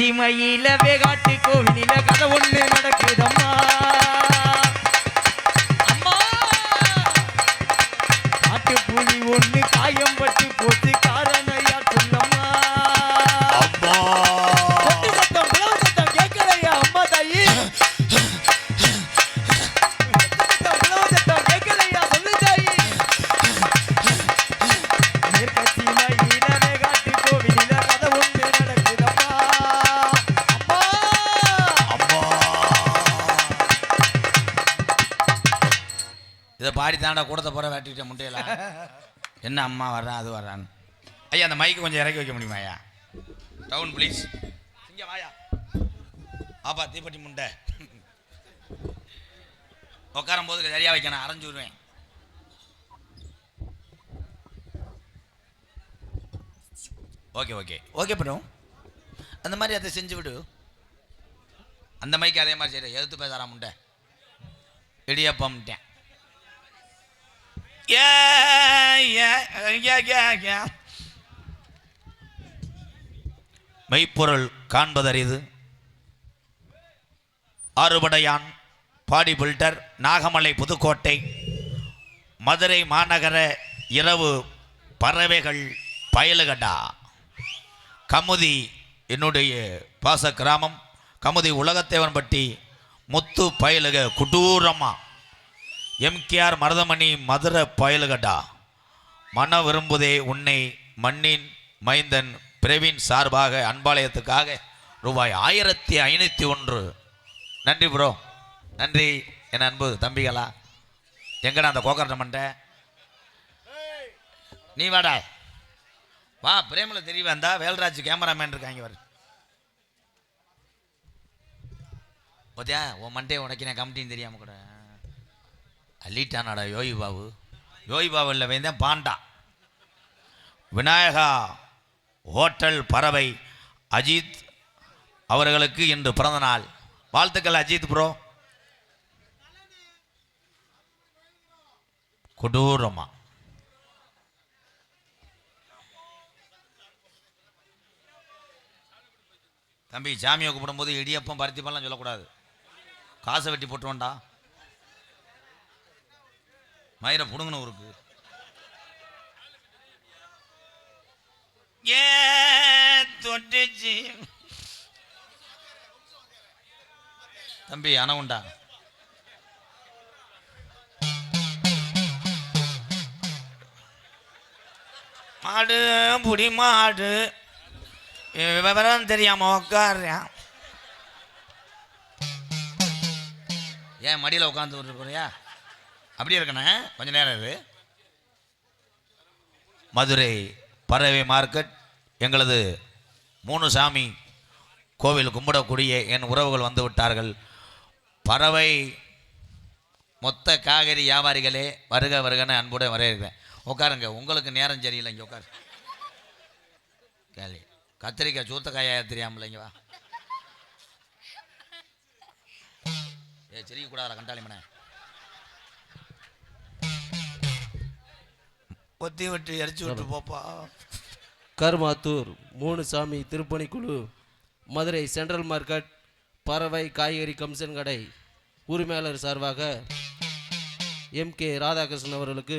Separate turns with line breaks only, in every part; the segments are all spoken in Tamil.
சிமையில வேகாட்டு கோவிலில கதை ஒண்ணு நடக்குதம்மா. அம்மா காட்டு புலி ஒண்ணு
தாண்டா கூடத்தை போற வெட்டிட்ட முட்டையில என்ன அம்மா வர்றான் அது வர்றான்னு. ஐயா அந்த மைக்கு கொஞ்சம் இறக்கி வைக்க முடியுமா ஐயா? டவுன் ப்ளீஸ் இங்கே வாயா. ஆப்பா தீப்பட்டி முண்டை. உட்காரும் போது வைக்க வைக்கணும் அரைஞ்சு விடுவேன். ஓகே ஓகே ஓகே பண்ணும் அந்த மாதிரி அதை செஞ்சு விடு. அந்த மைக்கு அதே மாதிரி செய்கிறேன் எதிர்த்து பேசாரா முண்டை. இடியப்பம்ட்டேன் Uh, மெய்ப்பொருள் காண்பதறிது. ஆறுபடையான் பாடி பில்டர் நாகமலை புதுக்கோட்டை மதுரை மாநகர இரவு பறவைகள் பயலுகடா. கமுதி என்னுடைய பாச கிராமம் கமுதி உலகத்தேவன்பட்டி முத்து பயலுக குடூரமா. எம்கேஆர் மருதமணி மதுர பயலுகடா மன விரும்புதே உன்னை மண்ணின் மைந்தன் பிரவீன் சார்பாக அன்பாலயத்துக்காக ரூபாய் ஆயிரத்தி ஐநூற்றி ஒன்று. நன்றி ப்ரோ நன்றி. என் அன்பு தம்பிகளா. எங்கடா அந்த கோக்கரட்ட மண்டை? நீ வாடா. வா பிரேமில் தெரிய வந்தா வேல்ராஜ் கேமராமேன் இருக்காங்க வர ஓத்தியா உன் மண்டையை உடைக்கின கமிட்டின்னு தெரியாமல் கூட. அள்ளிட்டானாடா யோகி பாபு யோகி பாபு இல்லை வேந்தேன் பாண்டா. விநாயகா ஹோட்டல் பறவை அஜித் அவர்களுக்கு இன்று பிறந்த நாள் வாழ்த்துக்கள் அஜித் ப்ரோ கொடூரமா. தம்பி சாமியை கூப்பிடும்போது இடியப்பம் பருத்திப்பெல்லாம் சொல்லக்கூடாது. காசை வெட்டி போட்டுருவோண்டா மயிரை பிடுங்கணும் ஊருக்கு. ஏ தொட்டுச்சு. தம்பி உண்டா? மாடு புடி மாடு. விவரம் தெரியாம உட்காருறான் ஏன் மடியில் உட்காந்து விட்டு போறியா அப்படியே இருக்கண்ணே? கொஞ்சம் நேரம் இது மதுரை பறவை மார்க்கெட் எங்களது மூணு சாமி கோவில் கும்பிடக்கூடிய என் உறவுகள் வந்து விட்டார்கள். பறவை மொத்த காய்கறி வியாபாரிகளே வருக வருகன்னு அன்புடன் வரையிருக்கேன் உட்காருங்க உங்களுக்கு நேரம் சரியில்லை இங்கே உட்காரு. கேள்வி கத்திரிக்காய் சூத்தக்காயா தெரியாமல இங்க வா. ஏ சிரிக்க கூடாதா ஒத்தி விட்டு எரிச்சு விட்டு போப்பா.
கருமாத்தூர் மூணு சாமி திருப்பணிக்குழு மதுரை சென்ட்ரல் மார்க்கெட் பறவை காய்கறி கமிஷன் கடை உரிமையாளர் சார்பாக எம் கே ராதாகிருஷ்ணன் அவர்களுக்கு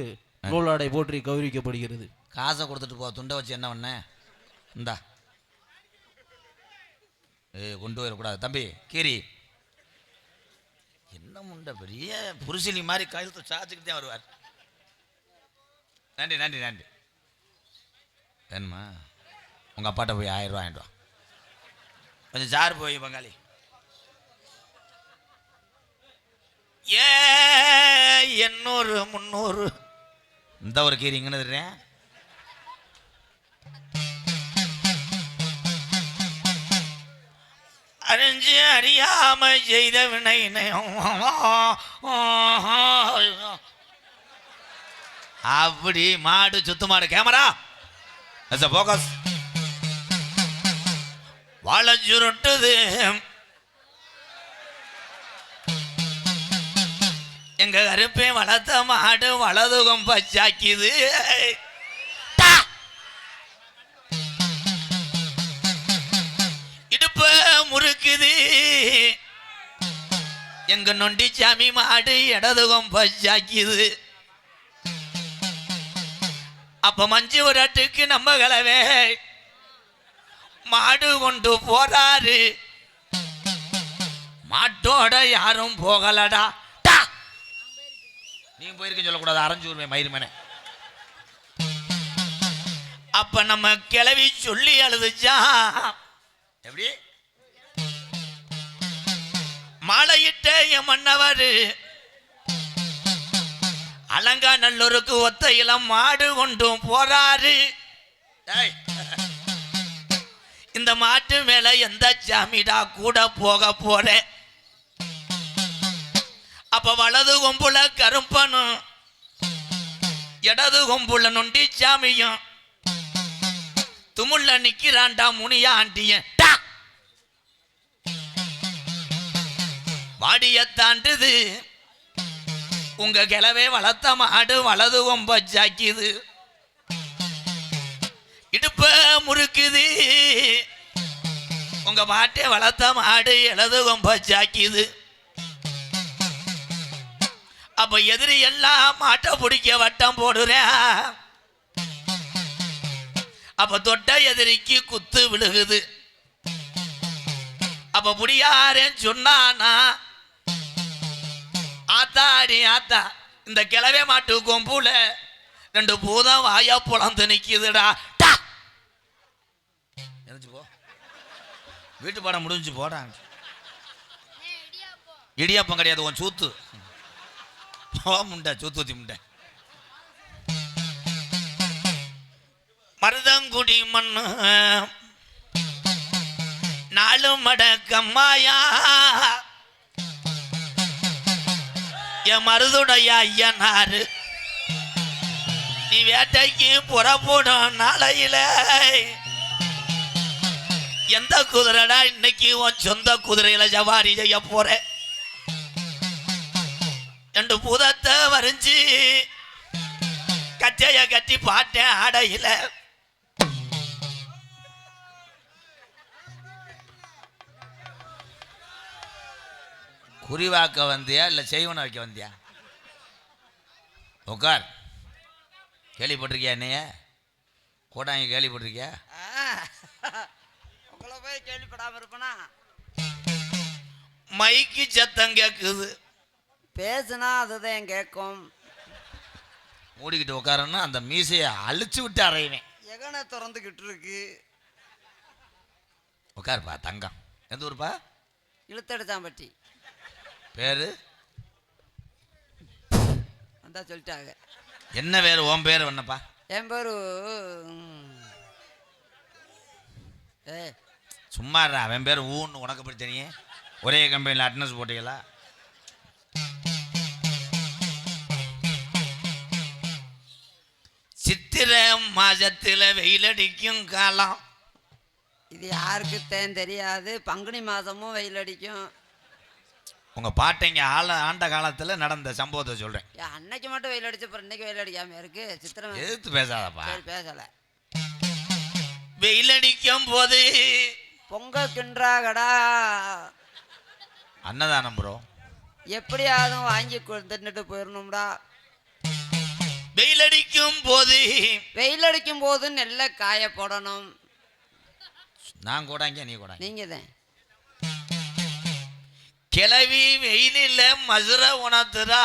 நூலாடை போற்றி கௌரவிக்கப்படுகிறது.
காசை கொடுத்துட்டு போ துண்டை வச்சு என்ன பண்ண? இந்தா. ஏய் கொண்டு போயிடக்கூடாது தம்பி கீரி. என்ன முண்டை பெரிய புருஷிலி மாதிரி கழுத்து சாச்சுக்கிட்டே வருவார். நன்றி நன்றி நன்றி. வேணுமா? உங்கள் அப்பாட்ட போய் ஆயிரம் ரூபா வாங்கிட்டு கொஞ்சம் ஜார் போய் பங்காளி. ஏ எண்ணூறு முந்நூறு இந்த ஒரு கீரை இங்கன்னு தர்றேன் அறிஞ்சு அறியாம செய்த வினை அப்படி மாடு சுத்து மாடு கேமரா. போகஸ் வளைஞ்சுருட்டுது எங்க கருப்பே வளர்த்த மாடு வலதுகம் பச்சாக்கிது. இடுப்ப முறுக்குது. எங்க நொண்டி சாமி மாடு இடதுகம் பச்சாக்கிது. அப்ப மஞ்சு விரட்டுக்கு நம்ம கலவே. மாடு கொண்டு போறாரு. மாட்டோட யாரும் போகலடா. நீ போயிருக்க சொல்லக்கூடாது அரைஞ்சூர்மே மயிர்மனே. அப்ப நம்ம கிளவி சொல்லி அழுதுச்சா? எப்படி? மாலையிட்ட என் மன்னவர் அலங்கா நல்லூருக்கு ஒத்த இளம் மாடு கொண்டும் போறாரு. இந்த மாட்டு மேல எந்த ஜாமிடா கூட போக போறேன் அப்ப வலது கொம்புல கரும்பனும் இடது கொம்புல நொண்டி சாமியும். துமுள்ள நிக்கிறான்டா முனியா ஆண்டியன் வாடிய தாண்டுது. உங்க கிளவே வளர்த்த மாடு வலது கொம்ப ஜாக்கிது. இடுப்ப முறுக்குது. உங்க மாட்டை வளர்த்த மாடு இலது கொம்ப ஜாக்கிது. அப்ப எதிரி எல்லாம் மாட்டை பிடிக்க வட்டம் போடுறேன் அப்ப தொட்ட எதிரிக்கு குத்து விழுகுது. அப்ப முடியாரேன்னு சொன்னானா ஆத்தா இந்த கிளவே மாட்டு கொம்புல ரெண்டு பூதம் வாயா புலந்து நிக்கிதுடா. டா! போ. வீட்டு பாடம் முடிஞ்சு போடா. இடியாப்பம் கிடையாது உன் சூத்து. போ முண்டை சூத்துத்தி முண்டை. மருதங்குடி மண்ணு நாலு மடக்கம்மாயா என் மருதுடைய ஐயனாரு. நீ வேட்டைக்கு புறப்படும் நாளையில. எந்த குதிரைடா இன்னைக்கு உன் சொந்த குதிரையில ஜவாரி செய்ய போற? ரெண்டு பூதத்தை வரைஞ்சி கச்சைய கட்டி பாட்டேன் ஆடையில. குறிவாக்க வந்தியா இல்லை செய்வன வைக்க வந்தியா? உட்கார் கேள்விப்பட்டிருக்கியா என்னைய? கோடாங்க கேள்விப்பட்டிருக்கியா?
உங்களை போய் கேள்விப்படாம இருப்பனா?
மைக்கு சத்தம் கேட்குது
பேசுனா அதுதான் கேட்கும்
மூடிக்கிட்டு உட்காரன்னா அந்த மீசையை அழிச்சு விட்டு அறையுவேன்
எகனை திறந்துக்கிட்டு இருக்கு.
உட்காருப்பா தங்கம். எந்த ஊருப்பா?
இழுத்தடிச்சாம்பட்டி.
பேரு?
வந்தா சொல்லிட்டாங்க.
என்ன பேர்? உன் பேர் என்னப்பா
என் பேரு ஏ.
சும்மா அவன் பேர் ஊன்னு. உனக்கு தெரியும்? ஒரே கம்பெனியில் அட்டனன்ஸ் போட்டீங்களா? சித்திரை மாசத்துல வெயிலடிக்கும் காலம்.
இது யாருக்கு தேன் தெரியாது. பங்குனி மாதமும் வெயில் அடிக்கும்.
உங்க பாட்டைங்க ஆள ஆண்ட காலத்துல நடந்த சம்பவத்தை சொல்றேன்.
ஏன் அன்னைக்கு மட்டும் வெயில் அடிச்சு அப்புறம் இன்னைக்கு வெயில் அடிக்காம இருக்கு. சித்திரை மாசம்.
எதிர்த்து பேசாதப்பா.
பேசல.
வெயிலடிக்கும் போது
பொங்க கின்றாகடா
அன்னதானம் ப்ரோ
எப்படியாவது வாங்கி தின்னுட்டு போயிடணும்டா
வெயிலடிக்கும் போது
வெயில் அடிக்கும் போது நெல்லை காய போடணும்.
நான் கூடாங்க நீ கூடாங்க
நீங்க தான்.
கிளவி வெயிலில் மதுரை உணர்த்துறா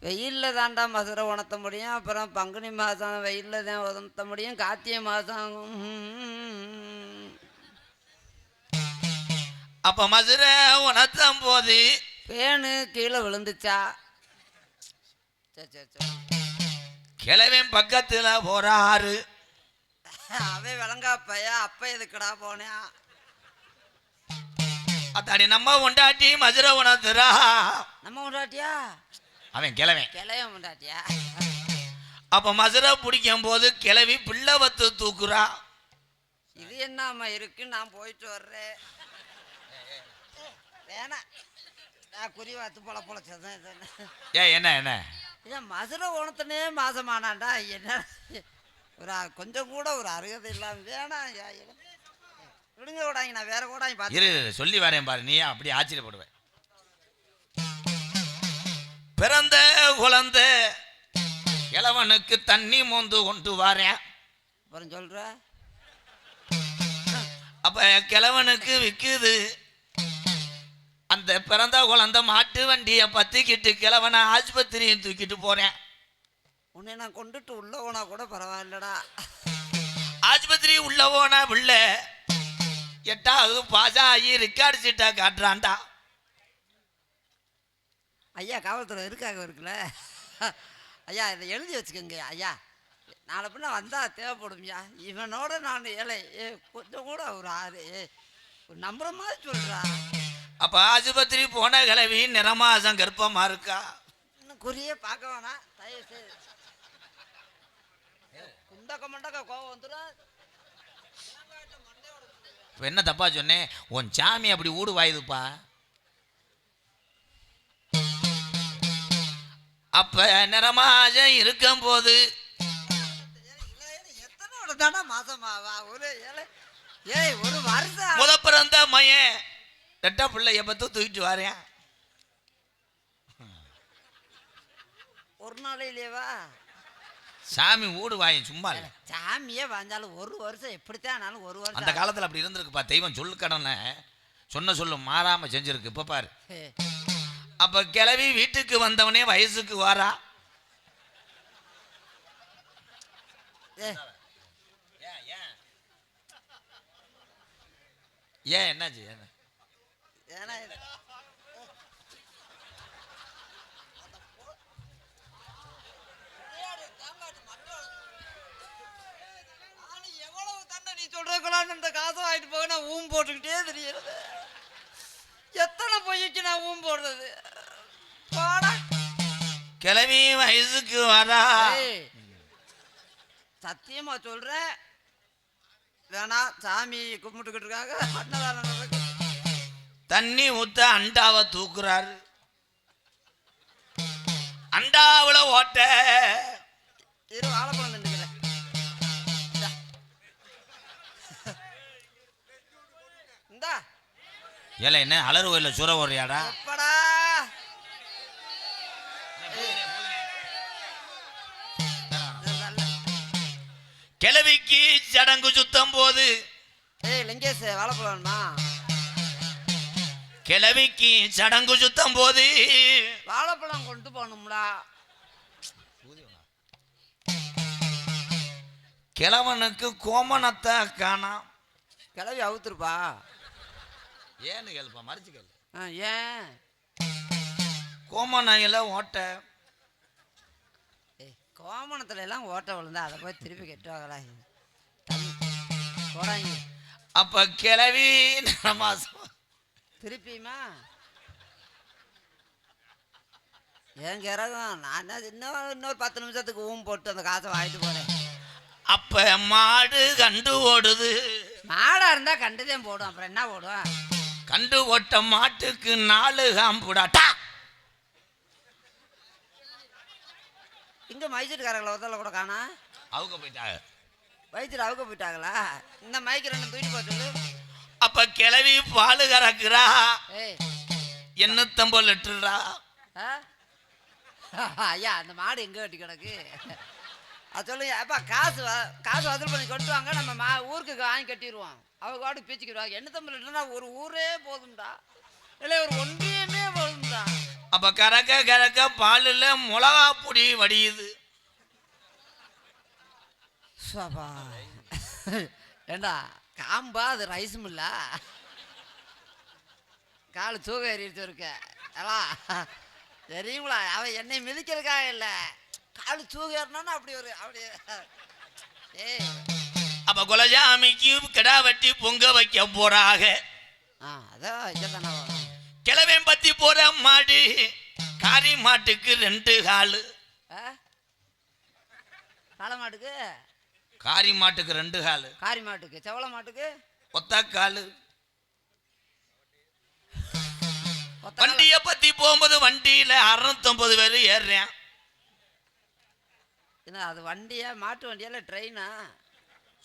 வெயிலில் தாண்டா மதுரை உணர்த்த முடியும். அப்புறம் பங்குனி மாதம் வெயிலில் தான் உணர்த்த முடியும். கார்த்திகை மாதம்.
அப்ப மதுரை உணர்த்தும் போது
பேனு கீழே விழுந்துச்சா?
கிழவன் பக்கத்துல போறாரு.
அவன் விளங்காப்பையா? அப்ப எதுக்குடா போனேன்?
அத்தாடி நம்ம உண்டாட்டி மதுரை உணர்த்துறா
நம்ம முண்டாட்டியா
அவன் கிழவன்.
கிளைய முண்டாட்டியா
அப்ப மதுரை பிடிக்கும் போது கிளவி பிள்ளை வத்து தூக்குறா.
இது என்னம்மா இருக்கு? நான் போயிட்டு வர்றேன். வேணாம். நான் குறி வாத்து போல பொழைச்சதான்.
ஏ என்ன என்ன?
ஏன் மதுரை உணத்துனே மாசமானாண்டா. என்ன? ஒரு அ- கொஞ்சம் கூட ஒரு அருகதை இல்லாம வேணாம். ஐயா, எனக்கு- விடுங்க கூடாங்க நான் வேற கூடாங்க பார்த்து
இரு இரு, சொல்லி வரேன் பாரு நீ அப்படியே ஆச்சரியப்படுவேன் பிறந்த குழந்தை இளவனுக்கு தண்ணி மோந்து கொண்டு வரேன்
அப்புறம் சொல்ற?
அப்ப கிழவனுக்கு விக்குது. அந்த பிறந்த குழந்தை மாட்டு வண்டியை பத்திக்கிட்டு கிழவனை ஆஸ்பத்திரியும் தூக்கிட்டு போறேன்
உன்னை நான் கொண்டுட்டு உள்ள போனா கூட பரவாயில்லடா.
ஆஸ்பத்திரி உள்ள போன பிள்ளை எட்டாவது பாஸ் ஆகி ரெக்கார்டு சீட்டா காட்டுறான்டா.
ஐயா காவல்துறை இருக்காக இருக்குல்ல? ஐயா இதை எழுதி வச்சுக்கோங்க ஐயா. நாளை பின்ன வந்தால் தேவைப்படும்யா இவனோட நான் ஏழை ஏ கொஞ்சம் கூட ஒரு ஆறு ஏ ஒரு நம்புற மாதிரி சொல்கிறா
அப்ப ஆஸ்பத்திரி போன கிழவி நிறமாசம் கர்ப்பமா இருக்கா?
இன்னும் குறியே பார்க்க வேணாம் தயவு செய்து. குண்டக்க மண்டக்க கோவம் வந்துடும்
இப்ப என்ன தப்பா சொன்னேன் உன் சாமி அப்படி ஊடு வாயுதுப்பா அப்ப நிறமாசம் இருக்கும் போது
எத்தனை தானே மாசமாவா ஒரு ஏழை ஏய் ஒரு வருஷம்
முத பிறந்த மையன் ரெட்டா பிள்ளைய பத்து தூக்கிட்டு வரேன்
ஒரு நாளையிலேவா?
சாமி ஊடு வாயும் சும்மா இல்ல
சாமியே வாஞ்சாலும் ஒரு வருஷம் எப்படித்தான் ஆனாலும் ஒரு வருஷம்
அந்த காலத்துல அப்படி இருந்திருக்குப்பா தெய்வம் சொல்லு கடனை சொன்ன சொல்லு மாறாம செஞ்சிருக்கு இப்ப பாரு. அப்ப கிளவி வீட்டுக்கு வந்தவனே வயசுக்கு வாரா. ஏன் என்னாச்சு? என்ன
ஏன்னா இது- நானும் எவ்வளவு தண்டை சொல்றதுக்குள்ளான்னு இந்த காசை வாங்கிட்டு போக நான் ஊம் போட்டுக்கிட்டே தெரியுறது எத்தனை பொய்க்கு நான் ஊம் போடுறது? போடா
கிளவி வயசுக்கு வரா
சத்தியமா சொல்றேன் வேணா சாமி கும்பிட்டுக்கிட்டு இருக்காங்க அன்னதானம் நடக்குது.
தண்ணி ஊத்த அண்டாவை தூக்குறாரு. அண்டாவுல ஓட்ட. ஏல என்ன அலறு கோயில சுர ஓடுறியாடா. கிளவிக்கு சடங்கு சுத்தம் போது.
ஏய் லிங்கேஷ் வாழைப்பழம் வேணுமா?
கிளவிக்கு சடங்கு சுத்தம் போது.
வாழைப்பழம் கொண்டு போகணும்டா.
கிழவனுக்கு கோமணத்தை காணாம்.
கிளவி அவுத்துருப்பா.
ஏன்னு கேளுப்பா மறைச்சு கேளு.
ஏன்?
கோமணையில ஓட்ட.
ஏய் கோமணத்துல எல்லாம் ஓட்ட விழுந்தா அதை போய் திருப்பி கெட்டுவாங்களா போடாங்க
அப்ப கிளவி மாசம்
திருப்பியுமா? என் கிறகம் நான் இன்னும் இன்னொரு பத்து நிமிஷத்துக்கு ஊம் போட்டு அந்த காசை வாங்கிட்டு போறேன்.
அப்ப மாடு கண்டு ஓடுது.
மாடா இருந்தா கண்டுதான் போடும் அப்புறம் என்ன போடும்?
கண்டு ஓட்ட மாட்டுக்கு நாலு காம்புடாட்டா
இங்க மைசூர்காரங்களை ஒருத்தல கூட காணா.
அவங்க போயிட்டாங்க.
வயிற்றுல அவுக்க போயிட்டாங்களா? இந்த மைக்கு ரெண்டு தூக்கி போட்டு
அப்ப கிளவி பால் கறக்குறா.
ஏய்.
எண்ணூத்தம்பது லிட்டருடா.
ஆ? ஐயா அந்த மாடு எங்க கட்டி கிடக்கு? அது சொல்லுங்க அப்பா காசு காசு வசூல் பண்ணி கொண்டு வாங்க நம்ம மா ஊருக்கு வாங்கி கட்டிடுவோம் அவங்க காடு பீச்சுக்கிடுவாங்க என்ன தம்பி இல்லைன்னா ஒரு ஊரே போதும்டா. இல்லை ஒரு ஒன்றியமே போதும்டா.
அப்ப கறக்க கறக்க பாலில் மிளகா பொடி வடியுது.
சபா. ஏண்டா காம்பா அது ரைஸும் இல்ல. காலு தூக்க ஏறிட்டு இருக்க. தெரியுங்களா அவன் என்னை மிதிக்கிறதுக்காக இல்லை. காலு தூக்க ஏறினான்னு அப்படி ஒரு அப்படி ஏய்.
அப்ப குலஜாமிக்கு கிடா வெட்டி பொங்க வைக்க போறாக.
அதான்
கிழவன் பத்தி போற மாடு காரி மாட்டுக்கு ரெண்டு காலு.
காளை மாட்டுக்கு?
காரி மாட்டுக்கு ரெண்டு காலு.
காரி மாட்டுக்கு. செவள மாட்டுக்கு?
ஒத்த காலு. வண்டிய பத்தி போகும்போது வண்டியில அறுநூத்தொன்பது பேர் ஏறுறேன்.
என்ன அது வண்டியா மாட்டு வண்டியா இல்லை ட்ரெயினா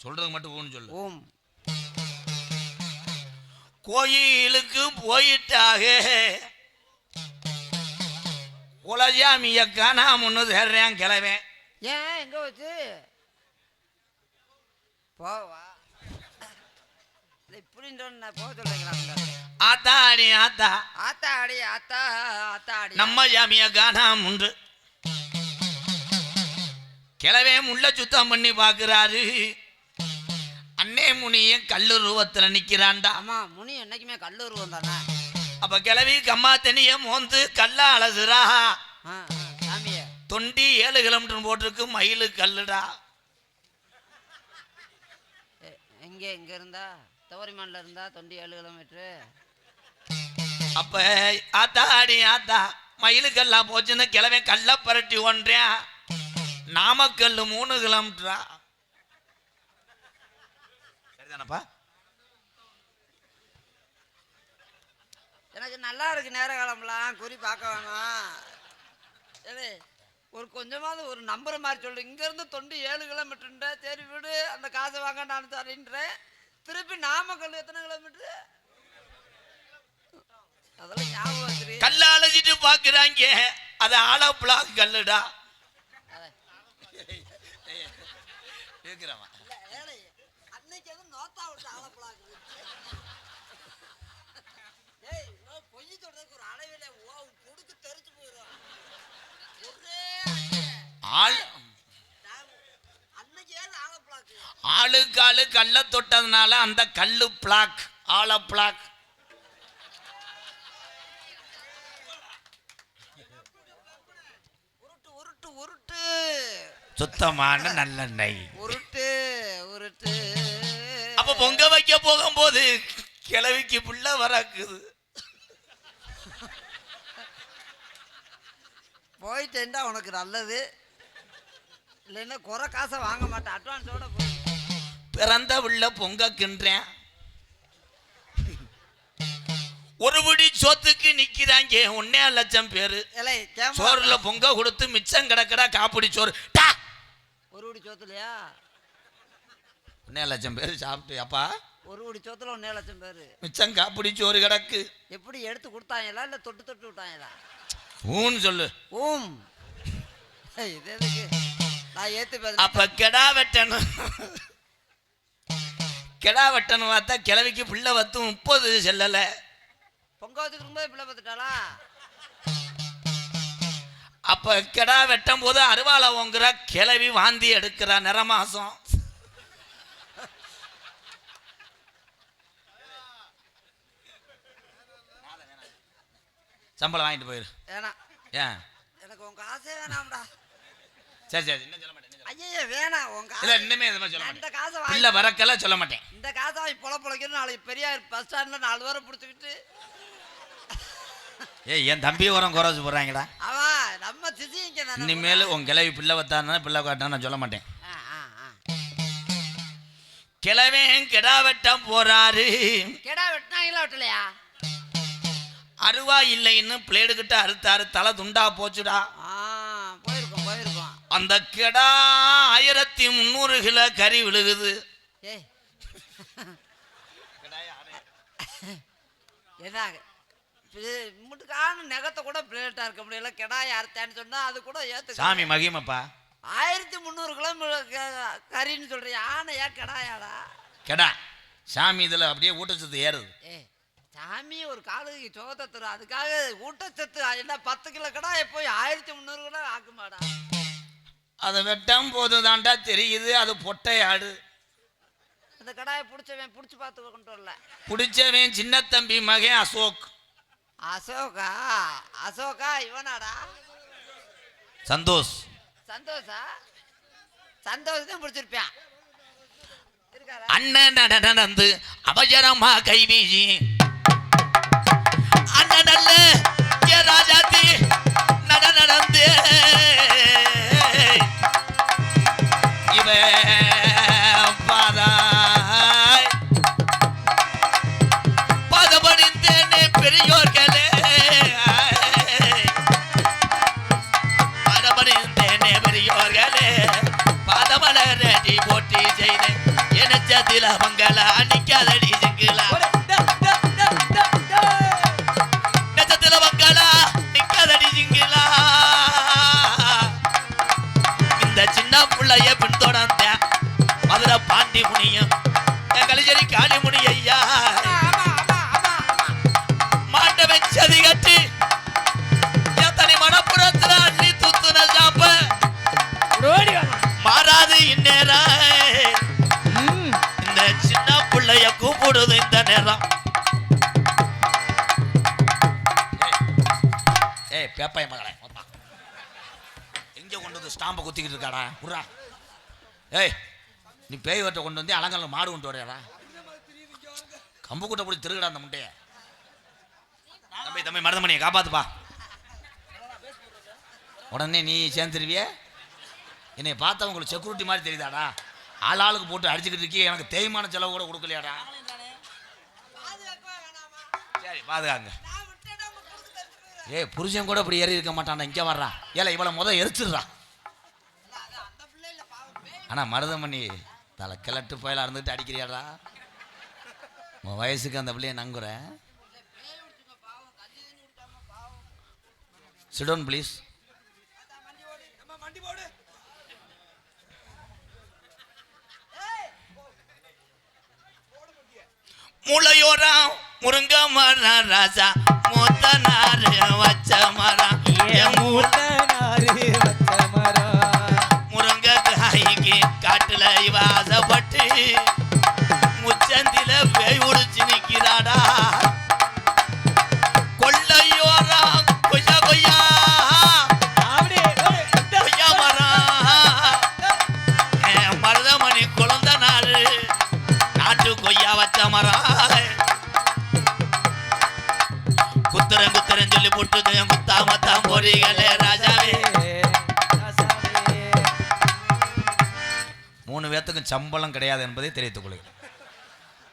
சொல்றது மட்டும் ஊன்னு சொல்லு.
ஓம்
கோயிலுக்கு போயிட்டாக. குலஜாமிய காணாமன்னு தேடுறேன் கிளவேன்.
ஏன் எங்க வச்சு போவா. நான்
ஆத்தாடி ஆத்தா
ஆத்தா அடி ஆத்தா. ஆத்தா அடி
நம்ம ஜாமிய காணாமுண்டு கிளவே முள்ள சுத்தம் பண்ணி பார்க்கறாரு. அன்னே முனிய கல்லு ரூபத்துல நிக்கிறான்டா.
ஆமா முனி என்னைக்குமே கல்லூர் வந்தானே
அப்ப கிளவி கம்மா தண்ணிய மோந்து கல்லா அலசுறா. தொண்டி ஏழு கிலோமீட்டர் போட்டிருக்கு மயிலு கல்லுடா.
எங்கே இங்க இருந்தா? தவரிமான்ல இருந்தா தொண்டி ஏழு கிலோமீட்டரு.
அப்ப ஆத்தா அடி ஆத்தா மயிலுக்கெல்லாம் போச்சுன்னு கிளவே கல்ல பரட்டி ஒன்றேன். நாமக்கல் மூணு கிலோமீட்டரா? சரிதானப்பா?
எனக்கு நல்லா இருக்கு நேர காலம்லாம் குறி பார்க்க வேணாம் ஏலே ஒரு கொஞ்சமாவது ஒரு நம்பர் மாதிரி சொல்லு. இங்கேருந்து தொண்டி ஏழு கிலோமீட்டருன்ற சரி விடு அந்த காசை வாங்க நான் தரேன்றேன். திருப்பி நாமக்கல் எத்தனை கிலோமீட்டரு? அதெல்லாம் ஞாபகம்
கல்ல அழைச்சிட்டு பாக்குறாங்க அது பிளாக் கல்லுடா. இருக்கிறவன்
ஏலே, அன்னைக்கு எதுவும் நோத்தா விட்டு ஆளப்படாது ஏய் பொய் சொல்றதுக்கு ஒரு அளவில ஓ கொடுக்கு தெரிச்சு போயிடும் ஒரே.
ஆள். ஆளுக்கு ஆளு கல்ல தொட்டதுனால அந்த கல்லு பிளாக் ஆழ பிளாக்.
உருட்டு உருட்டு உருட்டு.
சுத்தமான நல்லெண்ணெய்.
உருட்டு உருட்டு.
அப்ப பொங்க வைக்க போகும்போது கிழவிக்கு புள்ள வரக்குது.
போயிட்டேன்டா உனக்கு நல்லது. இல்லைன்னா குறை காசை வாங்க மாட்டேன். அட்வான்ஸோட
பிறந்த புள்ள பொங்க கின்றேன் ஒரு பிடி சோத்துக்கு நிக்கிறாங்க ஒன்னே லட்சம் பேரு. சோறுல பொங்க கொடுத்து மிச்சம் கிடக்கடா காப்பிடி சோறு. டா!
ஒரு உடி சோத்துலையா?
ஒன்னே லட்சம் பேர் சாப்பிட்டு அப்பா?
ஒரு உடி சோத்துல ஒன்றே லட்சம் பேர்.
மிச்சம் காப்பிடி சோறு கிடக்கு.
எப்படி எடுத்து கொடுத்தாங்களா இல்லை தொட்டு தொட்டு விட்டாங்களா
ஊன்னு சொல்லு.
ஏய், இது எதுக்கு? நான் ஏத்து
அப்ப கெடா வெட்டணும் கெடா வெட்டணும் பார்த்தா கிழவிக்கு பிள்ளை வத்து முப்பது செல்லல.
பொங்க வச்சுட்டு இருக்கும்போது பிள்ளை பார்த்துட்டாளா
அப்ப கெடா வெட்டும் போது அருவாளை ஓங்குற கிழவி வாந்தி எடுக்கிறா நிறமாசம். சம்பளம் வாங்கிட்டு போயிரு. ஏன்?
எனக்கு உங்க ஆசை வேணாம்டா.
சரி சரி இன்னும் சொல்ல மாட்டேன்
ஐயே வேணாம் உங்க.
இல்ல இன்னுமே மாதிரி சொல்ல
இந்த
மாட்டேன்.
காசை
பிள்ளை வரக்கெல்லாம் சொல்ல மாட்டேன்.
இந்த காசை வாங்கி பொல பொழைக்கணும் நாளைக்கு பெரியார் பஸ் ஸ்டாண்ட்ல நாலு பேரை பிடிச்சிக்கிட்டு.
ஏய் என் தம்பி உரம் குறைச்சு போடுறாங்கடா.
அவன் நம்ம திசிங்க
இனிமேல் உன் கிளவி பிள்ளை வத்தானா பிள்ளை காட்டினா நான் சொல்ல மாட்டேன். கிழவன் கிடா வெட்டம் போறாரு.
கெடா வெட்டினாங்களா வெட்டலையா?
அருவா இல்லைன்னு பிளேடு கிட்ட அறுத்தாரு தலை துண்டா போச்சுடா.
ஆ போயிருக்கோம் போயிருக்கோம்.
அந்த கிடா ஆயிரத்தி முந்நூறு கிலோ கறி விழுகுது.
ஏய். இம்முட்டுக்கான நெகத்தை கூட பிளேட்டா இருக்க முடியல. கெடாய் அறுத்தான்னு சொன்னா அது கூட ஏத்து
சாமி மகிமப்பா.
ஆயிரத்தி முந்நூறு கிலோமீட்டர் கறின்னு சொல்றியா? ஆனை ஏன் கெடாயாடா?
கெடா. சாமி இதுல அப்படியே ஊட்டச்சத்து ஏறுது.
ஏ சாமி ஒரு காலுக்கு சோகத்தை தரும் அதுக்காக ஊட்டச்சத்து என்ன பத்து கிலோ கடா போய் ஆயிரத்தி முந்நூறு கிலோ ஆக்குமாடா.
அதை வெட்டும் போது தாண்டா தெரியுது. அது பொட்டை ஆடு
அந்த கடாயை பிடிச்சவன் பிடிச்சி பார்த்து கொண்டு வரல.
பிடிச்சவன் சின்ன தம்பி மகன் அசோக்.
அசோகா அசோகா இவனாடா.
சந்தோஷ்.
சந்தோஷா? சந்தோஷ் தான் பிடிச்சிருப்பான்.
அண்ணன் நட நடந்து அவசரமா கை வீசி. அண்ணன் நல்ல ராஜாத்தி நட நடந்து. இவ எனச்சதில வருது இந்த நேரம் ஏய் பேப்பாய் மகளே எங்கே கொண்டு வந்து ஸ்டாம்பை குத்திக்கிட்டு இருக்காடா உர்ரா ஏய் நீ பேய் வட்ட கொண்டு வந்து அலங்கால மாடு கொண்டு வரையாடா கம்பு கூட்ட பிடிச்சி திருகடா அந்த முட்டையை தம்பி தம்பி மருதமணியை காப்பாத்துப்பா உடனே நீ சேர்ந்துருவிய என்னை பார்த்தா உங்களுக்கு செக்யூரிட்டி மாதிரி தெரியுதாடா? ஆள் ஆளுக்கு போட்டு அடிச்சுக்கிட்டு இருக்கீங்க. எனக்கு தேய்மான செலவு கூட கொடுக்கலையாடா? சரி பாதுகாங்க ஏய் புருஷன் கூட இப்படி ஏறி இருக்க மாட்டான்டா இங்கே வர்றா ஏல இவளை முத எரிச்சிடுறா. ஆனா மருதமணி தலை கிழட்டு போயில இருந்துட்டு அடிக்கிறியாடா. உன் வயசுக்கு அந்த பிள்ளைய நங்குறேன் சிடோன் ப்ளீஸ் முளையோரம் முருங்க மரம் ராஜா மொத்த நாறு வச்ச மரம் மூத்த
நாரு வச்ச மரம்
முருங்க காய்க்கு காட்டுல இவ சம்பளம் கிடையாது என்பதை தெரிவித்துக் கொள்கிறேன்.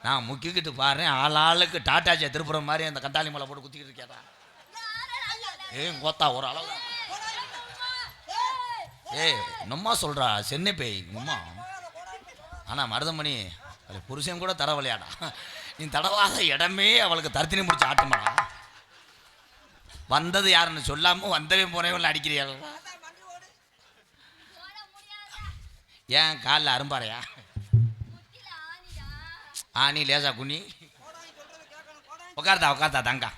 நான் முக்கிக்கிட்டு பாரு ஆள் ஆளுக்கு டாட்டாச்சியை திருப்புற மாதிரி அந்த கண்டாளி மலை போட்டு குத்திக்கிட்டு இருக்கியாடா? ஏய் கோத்தா ஒரு அளவு. ஏய் நம்மா சொல்றா சென்னை பேய் நம்மா ஆனால் மருதமணி அது புருஷன் கூட தரவலையாடா நீ தடவாத இடமே அவளுக்கு தர்த்தினி முடிச்சு ஆட்டமாடா. வந்தது யாருன்னு சொல்லாமல் வந்தவே போனவன் அடிக்கிறியாடா ஏன் காலில் அரும்பாறையா? ஆ நீ லேசா குனி. உட்கார்த்தா உட்கார்த்தா தங்கா.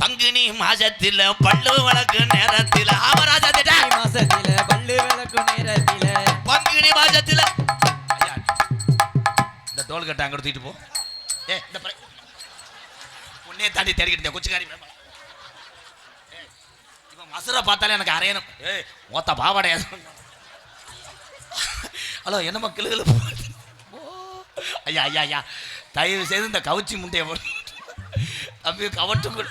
பங்குனி மாசத்தில் பல்லு வழக்கு நேரத்தில் ஆமராஜா திட்டா
மாசத்தில பல்லு விளக்கும் நேரத்தில.
பங்குனி மாசத்தில். இந்த டோல் கட்டை அங்கே தூக்கிட்டு போ. ஏ இந்த பறை உன்னையே தாண்டி தேடிக்கிட்டு கொச்சுக்காரி இவன் மசுரை பார்த்தாலே எனக்கு அரையணும். ஏய் மொத்த பாவாடையா ஹலோ என்னம்மா கிளு ஐயா ஐயா ஐயா. தயவு செய்து இந்த கவுச்சி முட்டையை போட்டு. தம்பி கவட்டு கொடு